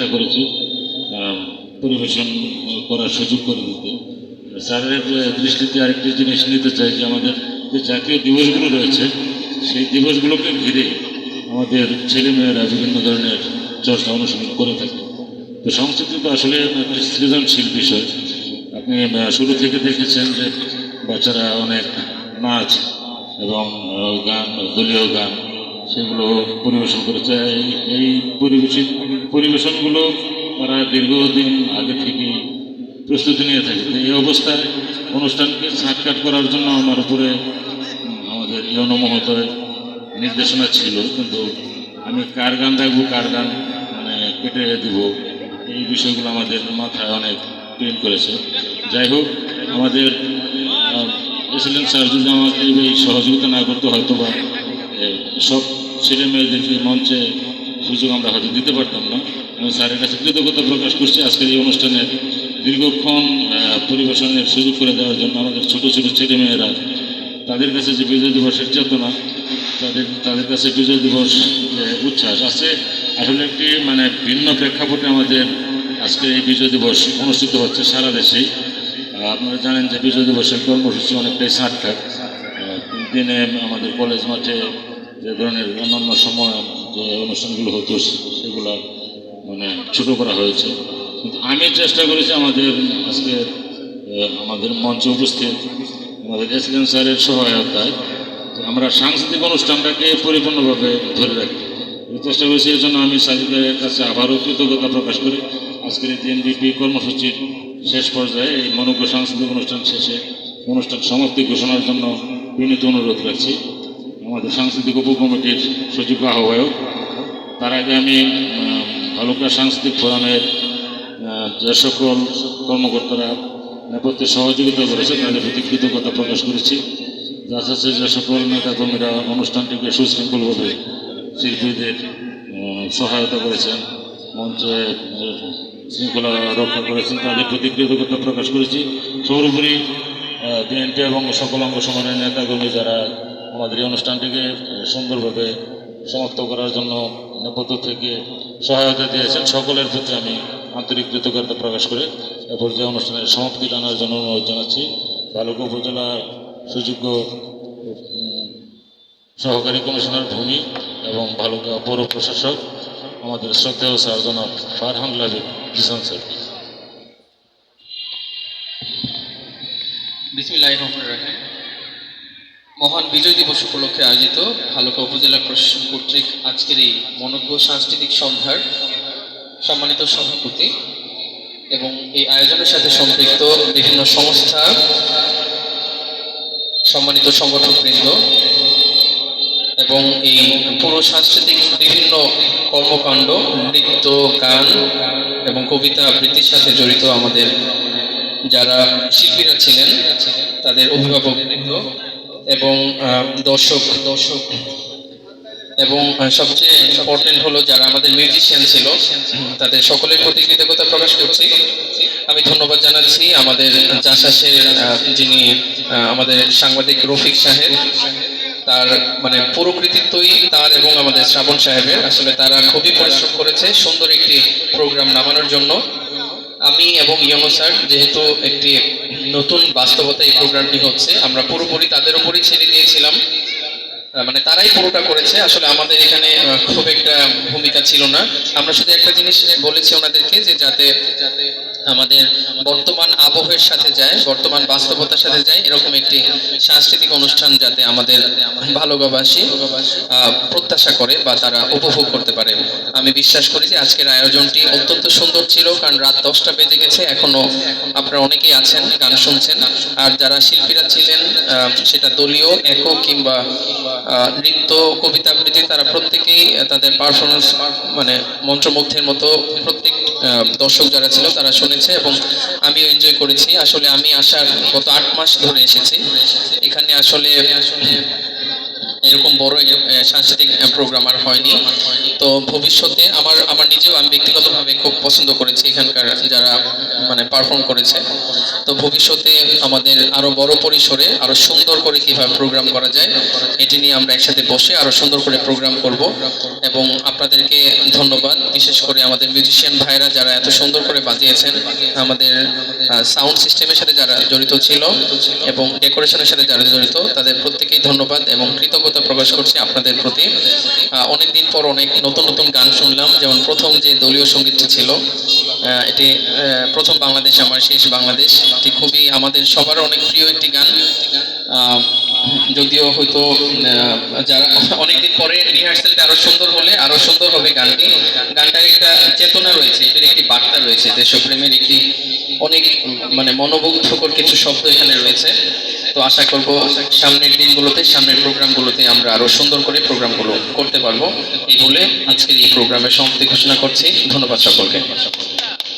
চেষ্টা করেছি পরিবেশন করার সুযোগ করে দিতে। স্যারের দৃষ্টিতে আরেকটি জিনিস নিতে চাই যে আমাদের যে জাতীয় দিবসগুলো রয়েছে, সেই দিবসগুলোকে ঘিরে আমাদের ছেলেমেয়েরা বিভিন্ন ধরনের চর্চা অনুশীলন করে থাকে। তো সংস্কৃতি তো আসলে সৃজনশীল বিষয়। আপনি শুরু থেকে দেখেছেন যে বাচ্চারা অনেক নাচ এবং গান, দলীয় গান সেগুলো পরিবেশন করেছে এই পরিবেশিত পরিবেশনগুলো তারা দীর্ঘদিন আগে থেকে প্রস্তুতি নিয়ে থাকে। এই অবস্থায় অনুষ্ঠানকে ছাটকাট করার জন্য আমার উপরে আমাদের ইয়ন মহোদয় নির্দেশনা ছিল। কিন্তু আমি কার গান রাখব কার গান মানে কেটে দিব, এই বিষয়গুলো আমাদের মাথায় অনেক পেন করেছে। যাই হোক, আমাদের এক্সেলেন্ট স্যার যদি আমাকে এই সহযোগিতা না করতে হয়তো বা সব ছেলে মেয়েদেরকে মঞ্চে সুযোগ আমরা হয়তো দিতে পারতাম না। আমি স্যারের কাছে কৃতজ্ঞতা প্রকাশ করছি আজকের এই অনুষ্ঠানের দীর্ঘক্ষণ পরিবেশনের সুযোগ করে দেওয়ার জন্য আমাদের ছোট ছোট ছেলে মেয়েরা তাদের কাছে যে বিজয় দিবসের চেতনা, তাদের তাদের কাছে বিজয় দিবস উচ্ছ্বাস আছে। আসলে একটি মানে ভিন্ন প্রেক্ষাপটে আমাদের আজকে এই বিজয় দিবস অনুষ্ঠিত হচ্ছে সারা দেশেই। আপনারা জানেন যে বিজয় দিবসের কর্মসূচি অনেকটাই সার্থক। দিনে আমাদের কলেজ মাঠে যে ধরনের অন্যান্য সময় যে অনুষ্ঠানগুলো হতো, সেগুলো মানে ছোটো করা হয়েছে। কিন্তু আমি চেষ্টা করেছি আমাদের আজকে আমাদের মঞ্চে উপস্থিত আমাদের এসিলেন স্যারের সহায়তায় আমরা সাংস্কৃতিক অনুষ্ঠানটাকে পরিপূর্ণভাবে ধরে রাখি। এই চেষ্টা করেছি এই জন্য আমি সাজিদের কাছে আবারও কৃতজ্ঞতা প্রকাশ করি। আজকের এই এনডিপি কর্মসূচির শেষ পর্যায়ে এই মনোজ্ঞ সাংস্কৃতিক অনুষ্ঠান শেষে অনুষ্ঠান সমাপ্তি ঘোষণার জন্য বিনীত অনুরোধ রাখছি। আমাদের সাংস্কৃতিক উপকমিটির সচিব আহ্বায়ক তার আগে আমি ভালুকা সাংস্কৃতিক ফোরামের যে সকল কর্মকর্তারা নেপথ্যে সহযোগিতা করেছে, তাদের প্রতি কৃতজ্ঞতা প্রকাশ করেছি। যার সাথে যে সকল নেতাকর্মীরা অনুষ্ঠানটিকে সুশৃঙ্খলভাবে শিল্পীদের সহায়তা করেছেন, মঞ্চে শৃঙ্খলা রক্ষা করেছেন, তাদের প্রতি কৃতজ্ঞতা প্রকাশ করেছি। সর্বোপরি বিএনপি এবং সকল অঙ্গ সমানের নেতাকর্মী যারা আমাদের এই অনুষ্ঠানটিকে সুন্দরভাবে সমাপ্ত করার জন্য নেপথ্য থেকে সহায়তা দিয়েছেন। সকলের প্রতি আমি আন্তরিক কৃতজ্ঞতা প্রকাশ করে এ পর্যায়ে অনুষ্ঠানের সমাপ্তি টানার জন্য অনুরোধ জানাচ্ছি। বালুকা উপজেলার সুযোগ্য সহকারী কমিশনার ভূমি এবং ভালুকা পৌর প্রশাসক, আমাদের শ্রদ্ধেয় স্যার জনাব ফারহান লাবিব জিসান স্যার। বিসমিল্লাহ রহমান রাহিম। মহান বিজয় দিবস উপলক্ষে আয়োজিত ভালুকা উপজেলা প্রশাসন কর্তৃক আজকের এই মনোজ্ঞ সাংস্কৃতিক সন্ধ্যার সম্মানিত সভাপতি এবং এই আয়োজনের সাথে সম্পৃক্ত বিভিন্ন সংস্থা সম্মানিত সংগঠকবৃন্দ এবং এই পুরো সাংস্কৃতিক বিভিন্ন কর্মকাণ্ড, নৃত্য, গান এবং কবিতা আবৃত্তির সাথে জড়িত আমাদের যারা শিল্পীরা ছিলেন, তাদের অভিভাবক এবং দর্শক দর্শক। এবং সবচেয়ে ইম্পর্টেন্ট হলো যারা আমাদের মিউজিশিয়ান ছিল তাদের সকলের প্রতি কৃতজ্ঞতা প্রকাশ করছি। আমি ধন্যবাদ জানাচ্ছি আমাদের চাষাসের যিনি আমাদের সাংবাদিক রফিক সাহেব। তার মানে পুরো কৃতিত্বই তার এবং আমাদের শ্রাবণ সাহেবের। আসলে তারা খুবই পরিশ্রম করেছে সুন্দর একটি প্রোগ্রাম নামানোর জন্য। আমি এবং ইয়নো স্যার, যেহেতু একটি নতুন বাস্তবতা এই প্রোগ্রামটি হচ্ছে, আমরা পুরোপুরি তাদের উপরই ছেড়ে দিয়েছিলাম। মানে তারাই পুরোটা করেছে। আসলে আমাদের এখানে খুব একটা ভূমিকা ছিল না। আমরা শুধু একটা জিনিস বলেছি ওনাদেরকে, যে যাতে যাতে আমাদের বর্তমান আবহের সাথে যায়, বর্তমান বাস্তবতার সাথে যায়, এরকম একটি সাংস্কৃতিক অনুষ্ঠান যাতে আমাদের ভালোবাসী প্রত্যাশা করে বা তারা উপভোগ করতে পারে। আমি বিশ্বাস করি যে আজকের আয়োজনটি অত্যন্ত সুন্দর ছিল, কারণ রাত দশটা বেজে গেছে, এখনও আপনারা অনেকেই আছেন, গান শুনছেন, আর যারা শিল্পীরা ছিলেন সেটা দলীয়, একক কিংবা নৃত্য, কবিতা আবৃত্তি, তারা প্রত্যেকেই তাদের পারফরমেন্স মানে মন্ত্রমুগ্ধের মতো প্রত্যেক দর্শক যারা ছিল তারা শুনেছে এবং আমিও এনজয় করেছি। আসলে আমি আসার গত আট মাস ধরে এসেছি। এখানে আসলে আসলে এরকম বড় সাংস্কৃতিক প্রোগ্রাম আর হয়নি। তো ভবিষ্যতে আমার আমার নিজেও আমি ব্যক্তিগতভাবে খুব পছন্দ করেছি এখানকার যারা মানে পারফর্ম করেছে। তো ভবিষ্যতে আমাদের আরও বড় পরিসরে আরও সুন্দর করে কীভাবে প্রোগ্রাম করা যায়, এটি নিয়ে আমরা একসাথে বসে আরও সুন্দর করে প্রোগ্রাম করব। এবং আপনাদেরকে ধন্যবাদ, বিশেষ করে আমাদের মিউজিশিয়ান ভাইরা যারা এত সুন্দর করে বাজিয়েছেন, আমাদের সাউন্ড সিস্টেমের সাথে যারা জড়িত ছিল এবং ডেকোরেশনের সাথে যারা জড়িত, তাদের প্রত্যেকেই ধন্যবাদ এবং কৃতজ্ঞতা প্রকাশ করছি আপনাদের প্রতি। অনেক দিন পর অনেক নতুন নতুন গান শুনলাম। যেমন প্রথম যে দলীয় সঙ্গীতটি ছিল এটি প্রথম বাংলাদেশ, আমার শেষ বাংলাদেশ। এটি খুবই আমাদের সবার অনেক প্রিয় একটি গান। যদিও হয়তো যারা অনেকদিন পরে রিহার্সালটা আরও সুন্দর হলে আরও সুন্দর হবে গানটি। গানটার একটা চেতনা রয়েছে, এটার একটি বার্তা রয়েছে। দেশপ্রেমের একটি অনেক মানে মনোমুগ্ধকর কিছু শব্দ এখানে রয়েছে। তো আশা করব সামনের দিনগুলোতে, সামনের প্রোগ্রামগুলোতে আমরা আরও সুন্দর করে প্রোগ্রামগুলো করতে পারব। এই বলে আজকের এই প্রোগ্রামের সমাপ্তি ঘোষণা করছি। ধন্যবাদ সকলকে।